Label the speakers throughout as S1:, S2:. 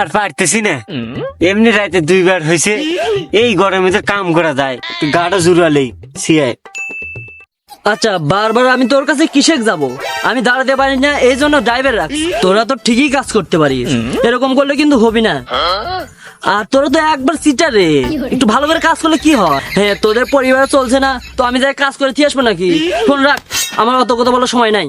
S1: আর পারতেছি না। এমনি রাতে দুইবার হয়েছে এই গরমে তো কাম করা যায়। গাটা জুড়ালেই সিয়ায়
S2: আচ্ছা বারবার আমি তোর কাছে কিসেক যাব? আমি দাঁড়াতে পারি না, এই জন্য ড্রাইভার রাখ তোরা তো ঠিকই কাজ করতে পারিস। এরকম করলে কিন্তু হবি না। আর তোরা তো একবার সিটার রে একটু ভালো করে কাজ করলে কি হয়? হ্যাঁ তোদের পরিবার চলছে না, তো আমি যাই কাজ করে আসব নাকি? ফোন রাখ, আমার অত কথা বলার সময় নাই।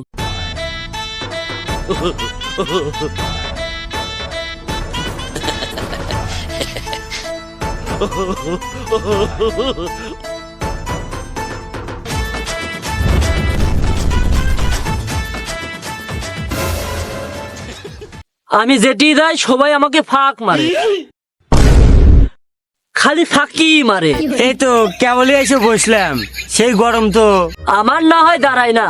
S2: আমি যেটি যাই সবাই আমাকে ফাঁক মারে। খালি ফাঁকি মারে।
S1: এই তো কেবলই এসে বসলাম। সেই গরম তো।
S2: আমার না হয় দাঁড়ায় না।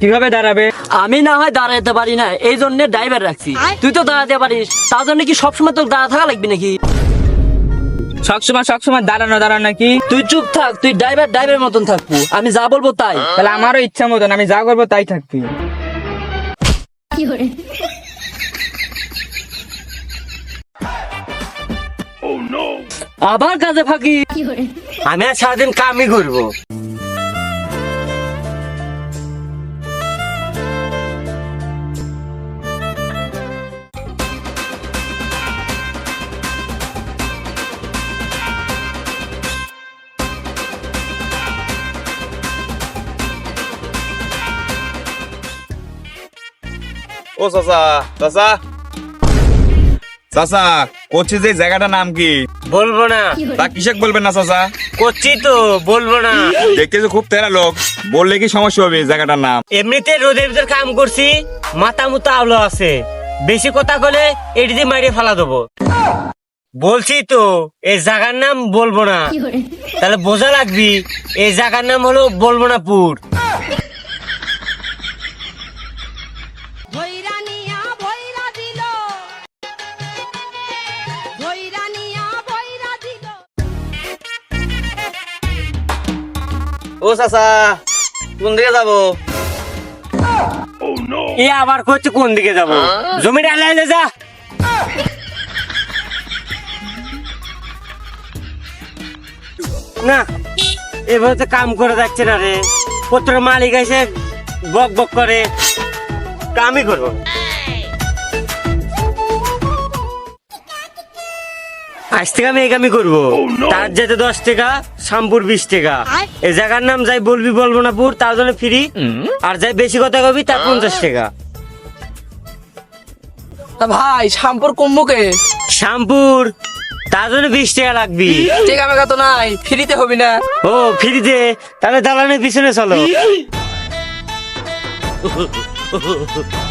S1: কীভাবে দাঁড়াবে?
S2: আমি না হয় দাঁড়াতে পারি না। এই জন্য ড্রাইভার রাখছি। তুই তো দাঁড়াতে পারিস। তার জন্য কি সবসময় তোর দাঁড়া থাকা লাগবে নাকি?
S3: সবসময় সবসময় দাঁড়ানো দাঁড়ানো নাকি?
S2: তুই চুপ থাক তুই ড্রাইভার ড্রাইভার মতন থাকবি। আমি যা বলব তাই।
S3: তাহলে আমারও ইচ্ছা মতন আমি যা করব তাই থাকবি।
S2: আবার কাজে ফাঁকি?
S1: আমি আর সারাদিন কামই করব
S4: ও চাচা চাচা। চাচা করছি যে জায়গাটার নাম কি?
S1: বলব না।
S4: তা কিসেক বলবেন না চাচা?
S1: করছি তো বলব না।
S4: দেখতেছি খুব তেরা লোক। বললে কি সমস্যা হবে জায়গাটার নাম?
S1: এমনিতে রোদের ভিতর কাম করছি মাথা মুতা আলো আছে। বেশি কথা বলে এটি দিয়ে মারিয়ে ফেলা দেবো। বলছি তো এই জায়গার নাম বলব না। তাহলে বোঝা লাগবি এই জায়গার নাম হলো বলব না পুর ও চাচা, কোন দিকে যাব? এ আবার করছে কোন দিকে যাব? জমিটা আলাইলে যা। না, এভাবে তো কাম করে যাচ্ছে না রে। পত্র মালিক এসে বক বক করে। কামই করব। আজ থেকে আমি এই কামই করব তার যেতে দশ টাকা শ্যামপুর বিশ টাকা। এই জায়গার নাম যাই বলবি বলব না পুর তার জন্য ফ্রি আর যাই বেশি কথা কবি তার পঞ্চাশ টাকা।
S3: ভাই শ্যামপুর কুম্ভকে
S1: শ্যামপুর তার জন্য বিশ টাকা লাগবি।
S3: ঠিক আমি তো নাই ফ্রিতে হবি না।
S1: ও ফ্রিতে তাহলে দালানের পিছনে চলো।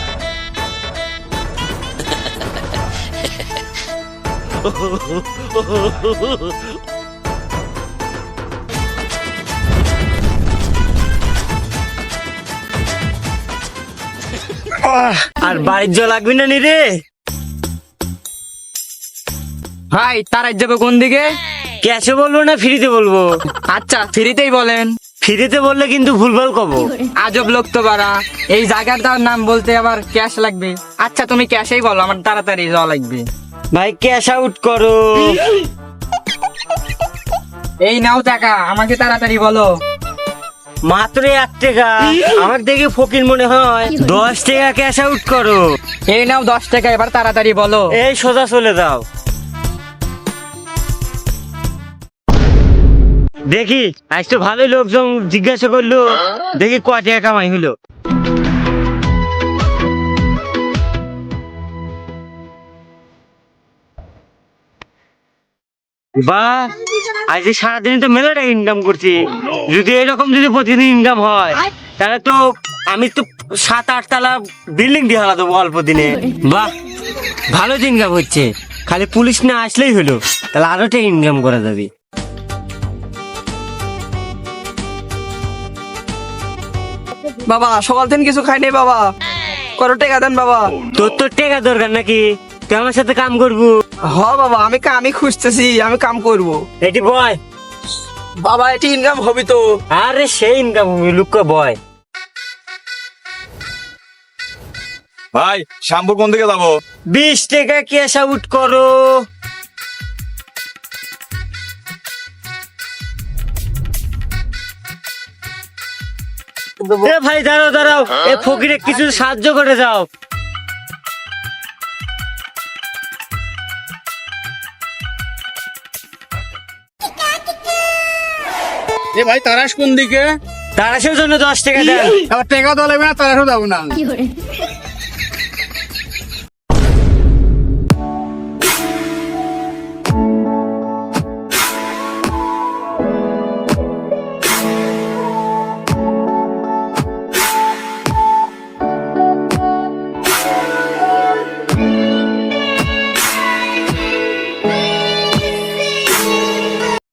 S1: আর বাড়ির জল লাগবি না নি রে?
S3: ভাই তারাই যাবে কোন দিকে?
S1: ক্যাশে বলব না ফ্রিতে বলব?
S3: আচ্ছা ফ্রিতেই বলেন।
S1: ফ্রিতে বললে কিন্তু ভুলভাল কব।
S3: আজব লোক তো বাড়া। এই জায়গাটার নাম বলতে আবার ক্যাশ লাগবে। আচ্ছা তুমি ক্যাশেই বলো আমার তাড়াতাড়ি যাওয়া লাগবে।
S1: ভাই ক্যাশ আউট করো।
S3: এই নাও টাকা আমাকে তাড়াতাড়ি বলো।
S1: মাত্র এক টাকা। আমার দেখে ফকির মনে হয় দশ টাকা ক্যাশ আউট করো।
S3: এই নাও দশ টাকা এবার তাড়াতাড়ি বলো।
S1: এই সোজা চলে যাও। দেখি আজ তো ভালোই লোকজন জিজ্ঞাসা করল। দেখি ক টাকা কামাই হলো। বা আজ সারাদিন তো মেলা টাকা ইনকাম করছি। যদি এরকম যদি প্রতিদিন ইনকাম হয় তাহলে তো আমি তো সাত আট তলা বিল্ডিং দিয়ে হালা দেবো অল্প দিনে। বাহ ভালো তো ইনকাম হচ্ছে। খালি পুলিশ না আসলেই হলো তাহলে আরও টাকা ইনকাম করা যাবে।
S3: বাবা সকাল থেকে কিছু খাইনি বাবা। কত টাকা দেন বাবা?
S1: তোর তো টাকা দরকার নাকি? তুই আমার সাথে কাম করব।
S3: হ বাবা আমি কামই খুঁজতেছি আমি কাম করব।
S1: এটি বয়।
S3: বাবা এটি ইনকাম হবি তো।
S1: আরে সেই ইনকাম হবে লুক বয়।
S4: ভাই শ্যামপুর কোন দিকে যাব?
S1: বিশ টাকা ক্যাশ আউট করো। এ ভাই দাঁড়াও দাঁড়াও। এ ফকিরে কিছু সাহায্য করে যাও।
S5: এ ভাই তারাস কোন দিকে?
S1: তারাসের জন্য দশ টাকা দেন।
S5: আবার টাকা দলে না তারাসও যাব না।